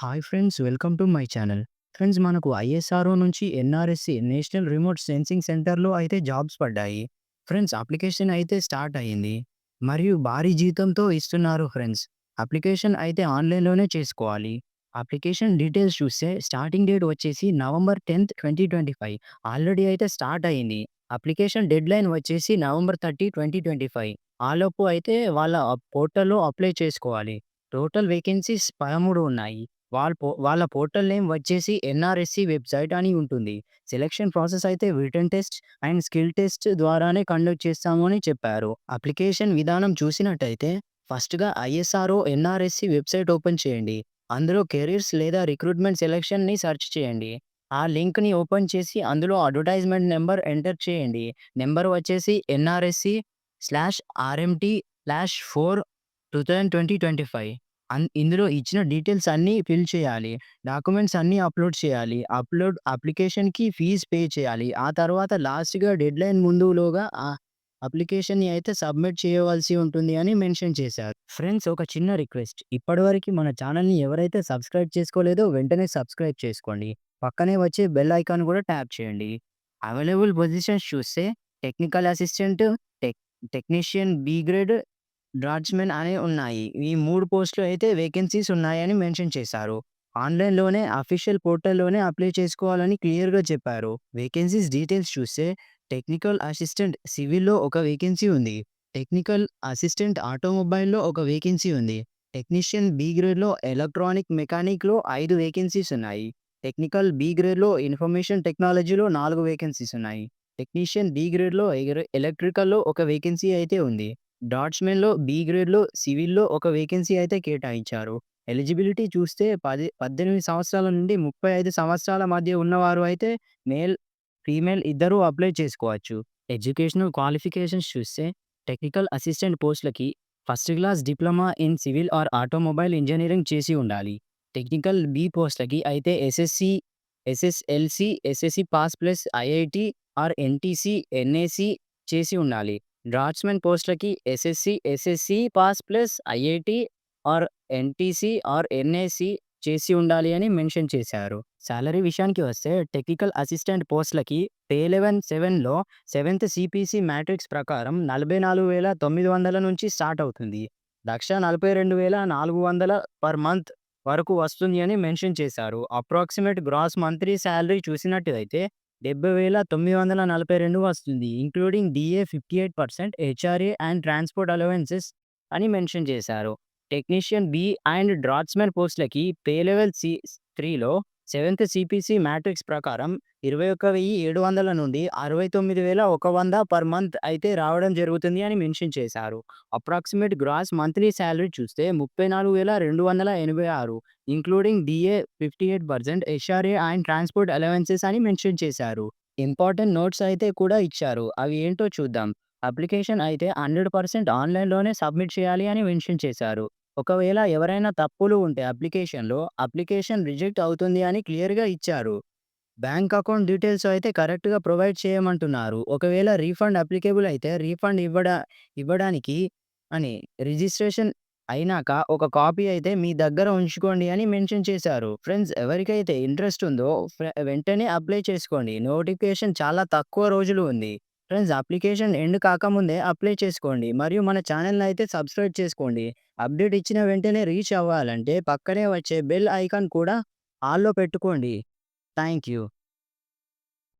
Hi friends welcome to my channel. Friends మనకు ISRO నుంచి NRSC national remote sensing సెంటర్‌లో అయితే జాబ్స్ పడ్డాయి. ఫ్రెండ్స్ అప్లికేషన్ అయితే స్టార్ట్ అయింది. మరియు భారీ జీతంతో ఇస్తున్నారు ఫ్రెండ్స్. అప్లికేషన్ అయితే ఆన్‌లైన్‌లోనే చేసుకోవాలి. అప్లికేషన్ డీటెయిల్స్ చూస్తే స్టార్టింగ్ డేట్ వచ్చేసి నవంబర్ 10థ్, 2025 ఆల్రెడీ అయితే స్టార్ట్ అయింది. అప్లికేషన్ డెడ్‌లైన్ వచ్చేసి నవంబర్ 30, 2025 ఆలోపు అయితే వాళ్ళ పోర్టల్‌లో అప్లై చేసుకోవాలి. టోటల్ వేకెన్సీస్ 13 ఉన్నాయి. వాళ్ళ పో వాళ్ళ పోర్టల్ నేమ్ వచ్చేసి ఎన్ఆర్ఎస్‌సి వెబ్‌సైట్ అని ఉంటుంది. సెలక్షన్ ప్రాసెస్ అయితే return test and skill test ద్వారానే కండక్ట్ చేస్తాము అని చెప్పారు. అప్లికేషన్ విధానం చూసినట్టయితే ఫస్ట్‌గా ఐఎస్ఆర్ఓ ఎన్ఆర్ఎస్‌సి వెబ్‌సైట్ ఓపెన్ చేయండి. అందులో కెరీర్స్ లేదా రిక్రూట్‌మెంట్ సెలెక్షన్ని సెర్చ్ చేయండి. ఆ లింక్‌ని ఓపెన్ చేసి అందులో అడ్వర్టైజ్‌మెంట్ నెంబర్ ఎంటర్ చేయండి. నెంబర్ వచ్చేసి ఎన్ఆర్ఎస్‌సి స్లాష్ ఆర్ఎంటీ స్లాష్ 4 2020-25 అన్ ఇందులో ఇచ్చిన డీటెయిల్స్ అన్నీ ఫిల్ చేయాలి. డాక్యుమెంట్స్ అన్నీ అప్‌లోడ్ చేయాలి. అప్‌లోడ్ అప్లికేషన్‌కి ఫీజ్ పే చేయాలి. ఆ తర్వాత లాస్ట్‌గా డెడ్‌లైన్ ముందులోగా ఆ అప్లికేషన్‌ని అయితే సబ్మిట్ చేయవలసి ఉంటుంది అని మెన్షన్ చేశారు. ఫ్రెండ్స్ ఒక చిన్న రిక్వెస్ట్ ఇప్పటివరకు మన ఛానల్‌ని ఎవరైతే సబ్స్క్రైబ్ చేసుకోలేదో వెంటనే సబ్స్క్రైబ్ చేసుకోండి. పక్కనే వచ్చే బెల్ ఐకాన్ కూడా ట్యాప్ చేయండి. అవైలబుల్ పొజిషన్స్ చూస్తే technical assistant, tech technician B grade, draughtsman అనే ఉన్నాయి. ఈ మూడు పోస్టులు అయితే వేకెన్సీస్ ఉన్నాయని మెన్షన్ చేశారు. ఆన్‌లైన్‌లోనే అఫీషియల్ పోర్టల్‌లోనే అప్లై చేసుకోవాలని క్లియర్‌గా చెప్పారు. వేకెన్సీస్ డీటెయిల్స్ చూస్తే టెక్నికల్ అసిస్టెంట్ సివిల్‌లో ఒక వేకెన్సీ ఉంది. టెక్నికల్ అసిస్టెంట్ ఆటోమొబైల్‌లో ఒక వేకెన్సీ ఉంది. టెక్నీషియన్ బి గ్రేడ్‌లో ఎలక్ట్రానిక్ మెకానిక్‌లో ఐదు వేకెన్సీస్ ఉన్నాయి. టెక్నికల్ బి గ్రేడ్‌లో ఇన్ఫర్మేషన్ టెక్నాలజీలో నాలుగు వేకెన్సీస్ ఉన్నాయి. టెక్నీషియన్ డి గ్రేడ్‌లో ఎలక్ట్రికల్‌లో ఒక వేకెన్సీ అయితే ఉంది. డాట్స్‌మెన్‌లో బి గ్రేడ్‌లో సివిల్‌లో ఒక వేకెన్సీ అయితే కేటాయించారు. ఎలిజిబిలిటీ చూస్తే పది 18 సంవత్సరాల నుండి 35 సంవత్సరాల మధ్య ఉన్నవారు అయితే మేల్, ఫీమేల్ ఇద్దరూ అప్లై చేసుకోవచ్చు. ఎడ్యుకేషనల్ క్వాలిఫికేషన్స్ చూస్తే technical assistant పోస్ట్‌లకి first class diploma in civil or automobile engineering చేసి ఉండాలి. టెక్నికల్ బి పోస్ట్‌లకి అయితే SSC, SSLC, SSC pass plus IIT or NTC, NAC చేసి ఉండాలి. Draughtsman పోస్ట్‌లకి SSC, SSC pass plus IIT or NTC or NAC చేసి ఉండాలి అని mention చేశారు. శాలరీ విషయానికి వస్తే టెక్నికల్ అసిస్టెంట్ పోస్ట్‌లకి పే లెవెన్ సెవెన్లో సెవెంత్ సీపీసీ మ్యాట్రిక్స్ ప్రకారం 44,900 నుంచి స్టార్ట్ అవుతుంది. 1,42,400 పర్ మంత్ వరకు వస్తుంది అని మెన్షన్ చేశారు. అప్రాక్సిమేట్ గ్రాస్ మంత్లీ శాలరీ చూసినట్టయితే 70,942 వస్తుంది. Including DA fifty eight percent HRA and transport allowances అని మెన్షన్ చేశారు. టెక్నీషియన్ బి అండ్ డ్రాట్స్‌మెన్ పోస్ట్‌లకి పే లెవెల్ సి త్రీలో సెవెంత్ సీపీసీ మ్యాట్రిక్స్ ప్రకారం 21,700 నుండి 69,100 పర్ మంత్ అయితే రావడం జరుగుతుంది అని మెన్షన్ చేశారు. అప్రాక్సిమేట్ గ్రాస్ మంత్లీ శాలరీ చూస్తే 34,286 including DA fifty eight percent SRA and transport allowances అని మెన్షన్ చేశారు. ఇంపార్టెంట్ నోట్స్ అయితే కూడా ఇచ్చారు. అవి ఏంటో చూద్దాం. అప్లికేషన్ అయితే 100% ఆన్‌లైన్‌లోనే సబ్మిట్ చేయాలి అని మెన్షన్ చేశారు. ఒకవేళ ఎవరైనా తప్పులు ఉంటే అప్లికేషన్‌లో అప్లికేషన్ రిజెక్ట్ అవుతుంది అని క్లియర్‌గా ఇచ్చారు. బ్యాంక్ అకౌంట్ డీటెయిల్స్ అయితే కరెక్ట్‌గా ప్రొవైడ్ చేయమంటున్నారు. ఒకవేళ రీఫండ్ అప్లికేబుల్ అయితే రీఫండ్ ఇవ్వడా ఇవ్వడానికి అని రిజిస్ట్రేషన్ అయినాక ఒక కాపీ అయితే మీ దగ్గర ఉంచుకోండి అని మెన్షన్ చేశారు. ఫ్రెండ్స్ ఎవరికైతే ఇంట్రెస్ట్ ఉందో వెంటనే అప్లై చేసుకోండి. నోటిఫికేషన్ చాలా తక్కువ రోజులు ఉంది. ఫ్రెండ్స్ అప్లికేషన్ ఎండ్ కాకముందే అప్లై చేసుకోండి. మరియు మన ఛానల్‌ని అయితే సబ్స్క్రైబ్ చేసుకోండి. అప్డేట్ ఇచ్చిన వెంటనే రీచ్ అవ్వాలంటే పక్కనే వచ్చే బెల్ ఐకాన్ కూడా ఆల్‌లో పెట్టుకోండి. Thank you.